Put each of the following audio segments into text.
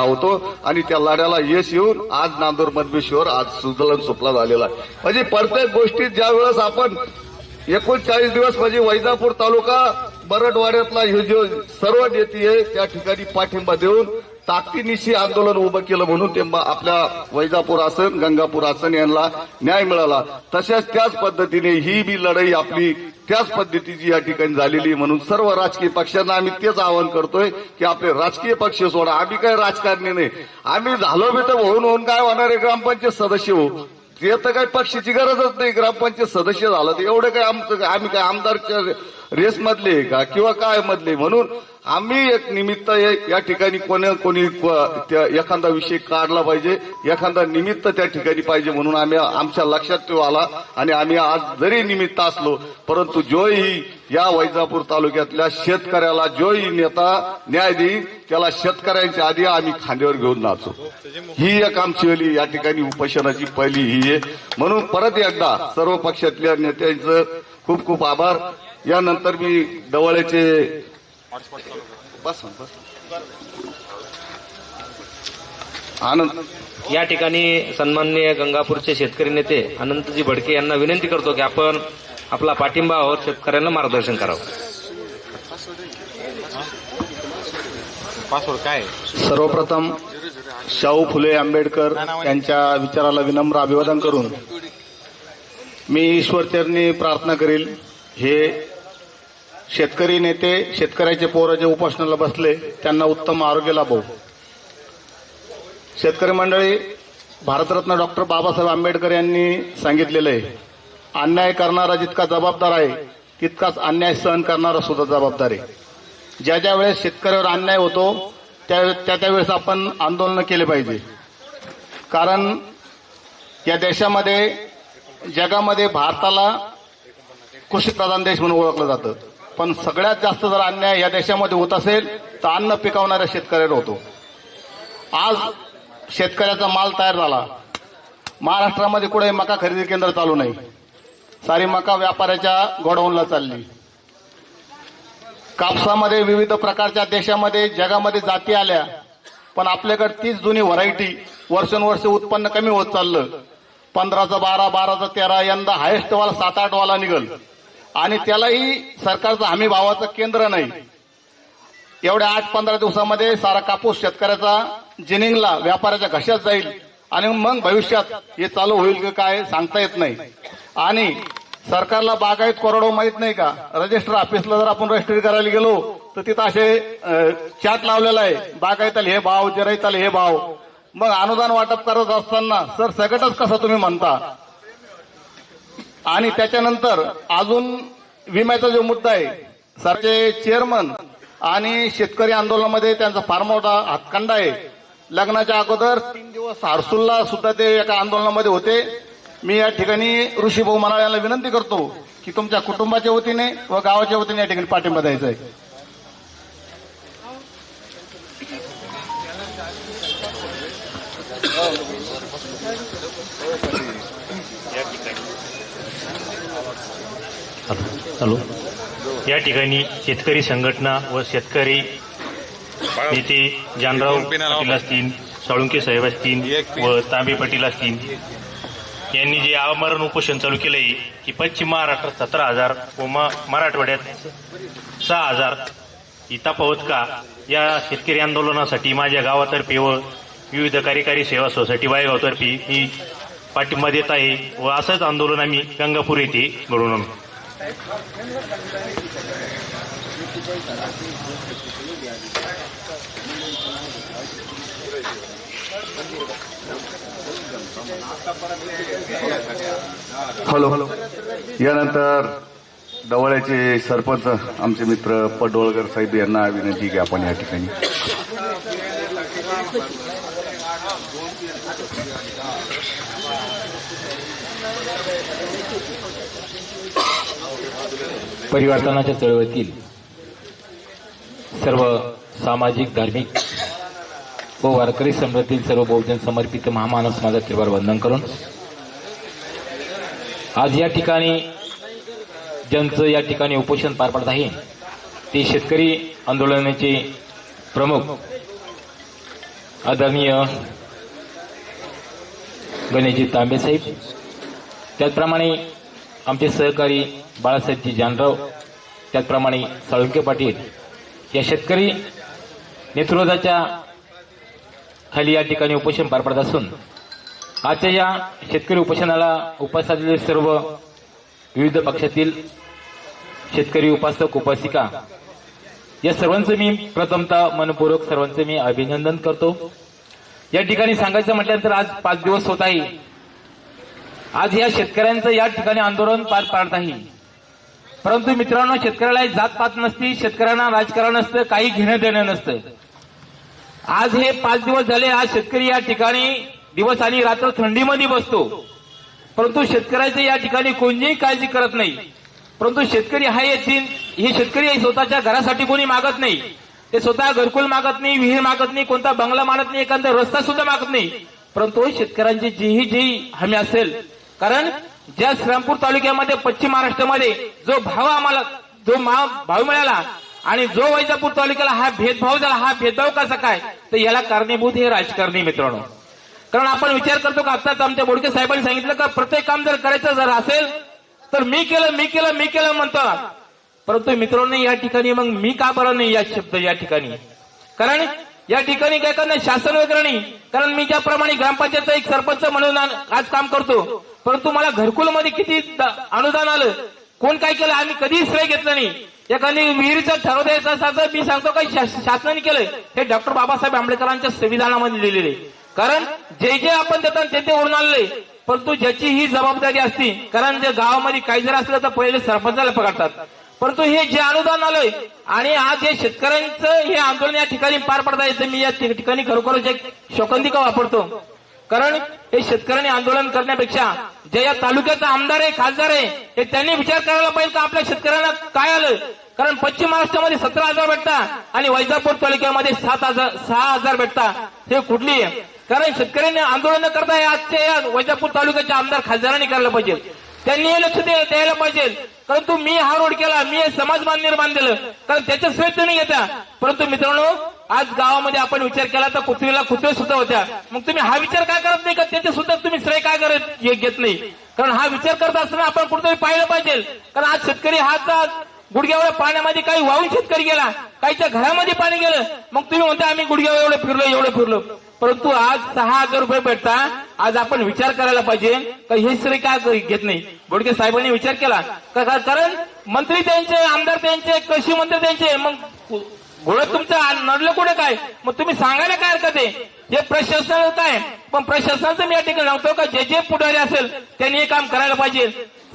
होतो. आणि त्या लढ्याला यश येऊन आज नांदूर मधमेश्वर आज सुजलन सुपला झालेला आहे. म्हणजे प्रत्येक गोष्टीत ज्या वेळेस आपण एकोणचाळीस दिवस म्हणजे वैजापूर तालुका बरडवाड्यातला हे जो सर्व नेते आहे त्या ठिकाणी पाठिंबा देऊन ताकदीनिशी आंदोलन उभं केलं म्हणून ते आपल्या वैजापूर आसन गंगापूर आसन यांना न्याय मिळाला. तशाच त्याच पद्धतीने ही बी लढाई आपली त्याच पद्धतीची या ठिकाणी झालेली आहे. म्हणून सर्व राजकीय पक्षांना आम्ही तेच आवाहन करतोय की आपले राजकीय पक्ष सोडा. आम्ही काय राजकारणी नाही. आम्ही झालो बी तर होऊन होऊन काय होणार आहे? ग्रामपंचायत सदस्य हो. ते तर काही पक्षाची गरजच नाही. ग्रामपंचायत सदस्य झालं तर एवढं काय आमचं आम्ही काय आमदारच्या रेस मधले का किंवा काय मधले? म्हणून आम्ही एक निमित्त या ठिकाणी कोणी कोणी त्या- एखादा विषय काढला पाहिजे एखादा निमित्त त्या ठिकाणी पाहिजे म्हणून आम्ही आमच्या लक्षात तो आला आणि आम्ही आज जरी निमित्त असलो परंतु जोही या वैजापूर तालुक्यातल्या शेतकऱ्याला जोही नेता न्याय देईल त्याला शेतकऱ्यांच्या आधी आम्ही खांद्यावर घेऊन नाचो ही एक आमची अली या ठिकाणी उपोषणाची पहिली ही आहे. म्हणून परत एकदा सर्व पक्षातल्या नेत्यांचं खूप खूप आभार. यानंतर मी बस बस. आनंद. या ठिकाणी सन्माननीय गंगापूरचे शेतकरी नेते अनंतजी भडके यांना विनंती करतो की आपण आपला पाठिंबावर शेतकऱ्यांना मार्गदर्शन करावं. पासवर्ड काय? सर्वप्रथम शाहू फुले आंबेडकर यांच्या विचाराला विनम्र अभिवादन करून मी ईश्वरचरणी प्रार्थना करील. हे शेतकरी नेते शेतकऱ्याचे पोरं जे उपासनाला बसले त्यांना उत्तम आरोग्य लाभो. शेतकरी मंडळी भारतरत्न डॉक्टर बाबासाहेब आंबेडकर यांनी सांगितलेलं आहे अन्याय करणारा जितका जबाबदार आहे तितकाच अन्याय सहन करणारा सुद्धा जबाबदार आहे. ज्या ज्या वेळेस शेतकऱ्यावर अन्याय होतो त्या त्या त्यावेळेस आपण आंदोलन केले पाहिजे. कारण या देशामध्ये जगामध्ये भारताला कृषीप्रधान देश म्हणून ओळखलं जातं. पण सगळ्यात जास्त जर अन्याय या देशामध्ये होत असेल तर अन्न पिकवणाऱ्या शेतकऱ्यावर होतो. आज शेतकऱ्याचा माल तयार झाला. महाराष्ट्रामध्ये कुठे मका खरेदी केंद्र चालू नाही. सारी मका व्यापाऱ्याच्या गोडाऊनला चालली. कापसामध्ये विविध प्रकारच्या देशामध्ये जगामध्ये जाती आल्या. पण आपल्याकडे तीच जुनी व्हरायटी वर्षानुवर्ष उत्पन्न कमी होत चाललं. पंधराचा बारा बाराचा तेरा यंदा हायेस्ट वाला सात आठ वाला निघल. आणि त्यालाही सरकारचं हमी भावाचं केंद्र नाही. एवढ्या आठ पंधरा दिवसामध्ये सारा कापूस शेतकऱ्याचा जिनिंगला व्यापाऱ्याच्या घशात जाईल आणि मग भविष्यात हे चालू होईल की काय सांगता येत नाही. आणि सरकारला बागायत कोरडो माहीत नाही का? रजिस्टर ऑफिसला जर आपण रजिस्ट्री करायला गेलो तर तिथं असे चॅट लावलेला आहे. बागायताल हे भाव जिरायताल हे भाव. मग अनुदान वाटप करत असताना सर सगटच कसं तुम्ही म्हणता? आणि त्याच्यानंतर अजून विम्याचा जो मुद्दा आहे सरचे चेअरमन आणि शेतकरी आंदोलनामध्ये त्यांचा फार मोठा हातखंडा आहे. लग्नाच्या अगोदर तीन दिवस हारसूलला सुद्धा ते एका आंदोलनामध्ये होते. मी या ठिकाणी ऋषीभाऊ मनाळ यांना विनंती करतो की तुमच्या कुटुंबाच्या वतीने व गावाच्या वतीने या ठिकाणी पाठिंबा द्यायचा आहे. हॅलो. या ठिकाणी शेतकरी संघटना व शेतकरी नेते जानराव पाटील असतील साळुंके साहेब असतील व तांबे पाटील असतील यांनी जे आमरण उपोषण चालू केलं आहे की पश्चिम महाराष्ट्रात सतरा हजार व मराठवाड्यात सहा हजार. ही तफावत का? या शेतकरी आंदोलनासाठी माझ्या गावातर्फे व विविध कार्यकारी सेवा सोसायटी वायगावतर्फे मी पाठिंबा देत आहे व असंच आंदोलन आम्ही गंगापूर येथे घडवून आणू. हॅलो. हॅलो यानंतर डवळ्याचे सरपंच आमचे मित्र पडोळकर साहेब यांना विनंती की आपण या ठिकाणी परिवर्तनाच्या चळवळीतील सर्व सामाजिक धार्मिक व वारकरी समृद्धील सर्व बहुजन समर्पित महामानव समाजात त्रिवार वंदन करून आज या ठिकाणी ज्यांचं या ठिकाणी उपोषण पार पडत आहे ते शेतकरी आंदोलनाचे प्रमुख आदरणीय गणेशजी तांबे साहेब. त्याचप्रमाणे आमचे सहकारी बाळासाहेबजी जानराव त्याचप्रमाणे साळुंके पाटील या शेतकरी नेतृत्वाच्या खाली या ठिकाणी उपोषण पार पडत असून आजच्या या शेतकरी उपोषणाला उपस्थित सर्व विविध पक्षातील शेतकरी उपासक उपासिका या सर्वांचं मी प्रथमतः मनपूर्वक सर्वांचं मी अभिनंदन करतो. या ठिकाणी सांगायचं म्हटल्यानंतर आज पाच दिवस होत आहे. आज या शेतकऱ्यांचं या ठिकाणी आंदोलन पार पाडत आहे. परंतु मित्रांनो शेतकऱ्याला जात पात नसती शेतकऱ्यांना राजकारण नसतं काही घेणं देणं नसतं. आज हे पाच दिवस झाले आज शेतकरी या ठिकाणी दिवस आणि रात्र थंडीमध्ये बसतो. परंतु शेतकऱ्याचं या ठिकाणी कोणतीही काळजी करत नाही. परंतु शेतकरी हा येथील हे शेतकरी स्वतःच्या घरासाठी कोणी मागत नाही. ते स्वतः घरकुल मागत नाही विहीर मागत नाही कोणता बंगला मागत नाही एखादा रस्ता सुद्धा मागत नाही. परंतु शेतकऱ्यांची जीही जी हमी असेल कारण ज्या श्रीरामपूर तालुक्यामध्ये पश्चिम महाराष्ट्रामध्ये जो भाव आम्हाला जो भाव मिळाला आणि जो वैजापूर तालुक्याला हा भेदभाव झाला हा भेदभाव कसा काय? तर याला कारणीभूत हे राजकारणी मित्रांनो. कारण आपण विचार करतो का आताच आमच्या बोडके साहेबांनी सांगितलं का प्रत्येक काम जर करायचं जर असेल तर मी केलं मी केलं मी केलं म्हणतो परंतु मित्रांनो या ठिकाणी मग मी का बरं नाही या शब्द या ठिकाणी? कारण या ठिकाणी काय करणं शासन वगैरे नाही. कारण मी ज्याप्रमाणे ग्रामपंचायतचा एक सरपंच म्हणून आज काम करतो. परंतु मला घरकुलमध्ये किती अनुदान आलं? कोण काय केलं? आम्ही कधीही श्रेय घेतलं नाही. एखादी विहिरीचं ठरव द्यायचं असं मी सांगतो काही शासनाने केलं हे डॉक्टर बाबासाहेब आंबेडकरांच्या संविधानामध्ये लिहिलेले कारण जे जे आपण देतात ते ते ओढून आणले परंतु ज्याची ही जबाबदारी असती कारण जे गावामध्ये काही जर असलं तर पहिले सरपंचाला पकडतात. परंतु हे जे अनुदान आलंय आणि आज हे शेतकऱ्यांचं हे आंदोलन या ठिकाणी पार पडता येतं मी या ठिकाणी खरोखरच एक शोकंदिका वापरतो. कारण हे शेतकऱ्यांनी आंदोलन करण्यापेक्षा जे या तालुक्याचा आमदार आहे खासदार आहे हे त्यांनी विचार करायला पाहिजे का आपल्या शेतकऱ्यांना काय आलं कारण पश्चिम महाराष्ट्रामध्ये सतरा हजार भेटता आणि वैजापूर तालुक्यामध्ये सात हजार सहा हजार भेटता. हे कुठली आहे? कारण शेतकऱ्यांनी आंदोलन करता हे आजच्या या वैजापूर तालुक्याच्या आमदार खासदारांनी करायला पाहिजे. त्यांनी हे लक्ष द्यायला पाहिजे. परंतु मी हा रोड केला मी हे समाज निर्माण दिलं कारण त्याच्या श्रेय तुम्ही घेता. परंतु मित्रांनो आज गावामध्ये आपण विचार केला तर कुत्रीला कुत्रे सुद्धा होत्या. मग तुम्ही हा विचार काय करत नाही का? त्याचे सुद्धा तुम्ही श्रेय काय करत हे घेत नाही? कारण हा विचार करत असताना आपण कुठेतरी पाहिलं पाहिजे. कारण आज शेतकरी हा गुडघ्यावर पाण्यामध्ये काही वाहून शेतकरी गेला काहीच्या घरामध्ये पाणी गेलं मग तुम्ही म्हणता आम्ही गुडघ्यावर एवढं फिरलो एवढं फिरलो. परंतु आज सहा हजार रुपये भेटता आज आपण विचार करायला पाहिजे का हे श्रेय काय घेत नाही? बोडके साहेबांनी विचार केला. कारण मंत्री त्यांचे आमदार त्यांचे कृषी मंत्री त्यांचे मग घोडं तुमचं नडलं कुठे काय? मग तुम्ही सांगायला काय हरकत आहे? हे प्रशासन काय पण प्रशासनाचं मी या ठिकाणी सांगतो का जे जे पुढारी असेल त्यांनी हे काम करायला पाहिजे.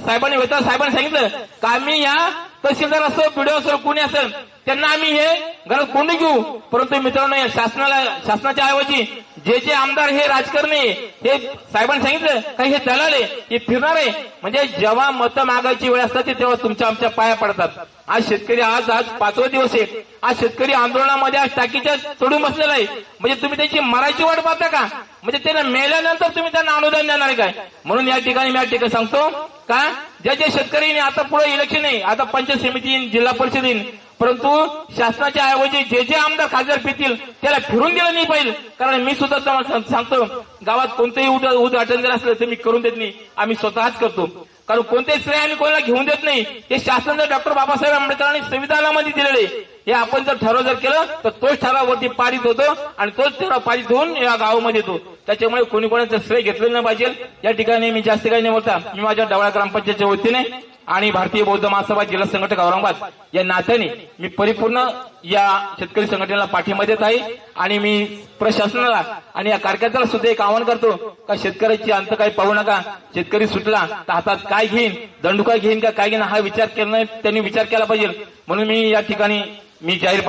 साहेबांनी होता साहेबांनी सांगितलं का आम्ही या तहसीलदार असो पिढी असो कोणी असेल त्यांना आम्ही हे घरात कोंडी घेऊ. परंतु मित्रांनो या शासनाला शासनाच्या ऐवजी जे जे आमदार हे राजकारणी हे साहेबांनी सांगितलं काही हे दलाले हे फिरणार आहे म्हणजे जेव्हा मतं मागायची वेळ असते तेव्हा तुमच्या आमच्या पाया पडतात. आज शेतकरी आज आज पाचवा दिवस आहे. आज शेतकरी आंदोलनामध्ये आज टाकीच्या चढून बसलेला आहे. म्हणजे तुम्ही त्याची मराठी वाट पाहता का? म्हणजे त्यांना मेल्यानंतर तुम्ही त्यांना अनुदान देणार आहे काय? म्हणून या ठिकाणी मी या ठिकाणी सांगतो का? ज्या ज्या शेतकरी आता पुढे इलेक्शन आहे आता पंचायत समिती येईन, जिल्हा परिषद येईन परंतु शासनाच्या ऐवजी जे जे आमदार खासदार पितील त्याला फिरून दिलं नाही पाहिजे. कारण मी सुद्धा तुम्हाला सांगतो गावात कोणतंही उद- उद्घाटन जर असलं तर मी करून देत नाही. आम्ही स्वतःच करतो. कारण कोणतेही श्रेय आम्ही कोणाला घेऊन देत नाही. हे शासन जर डॉक्टर बाबासाहेब आंबेडकरांनी संविधानामध्ये दिलेले हे आपण जर ठराव जर केलं तर तोच ठरावावरती पारित होतो आणि तोच ठराव पारित होऊन या गावामध्ये येतो. त्याच्यामुळे कोणी कोणाचं श्रेय घेतलं नाही पाहिजे. या ठिकाणी मी जास्त काही नाही बोलता. मी माझ्या डवळा ग्रामपंचायतच्या वतीने आणि भारतीय बौद्ध महासभा जिल्हा संघटक औरंगाबाद या नात्याने मी परिपूर्ण या शेतकरी संघटनेला पाठिंबा देत आहे आणि मी प्रशासनाला आणि या कार्यकर्त्याला सुद्धा एक आवाहन करतो का शेतकऱ्याची अंत काही पाहू नका. शेतकरी सुटला तर हातात काय घेईन? दंडुका घेईन का? काय घेईन? हा विचार केला नाही. त्यांनी विचार केला पाहिजे. म्हणून मी या ठिकाणी मी जाहीर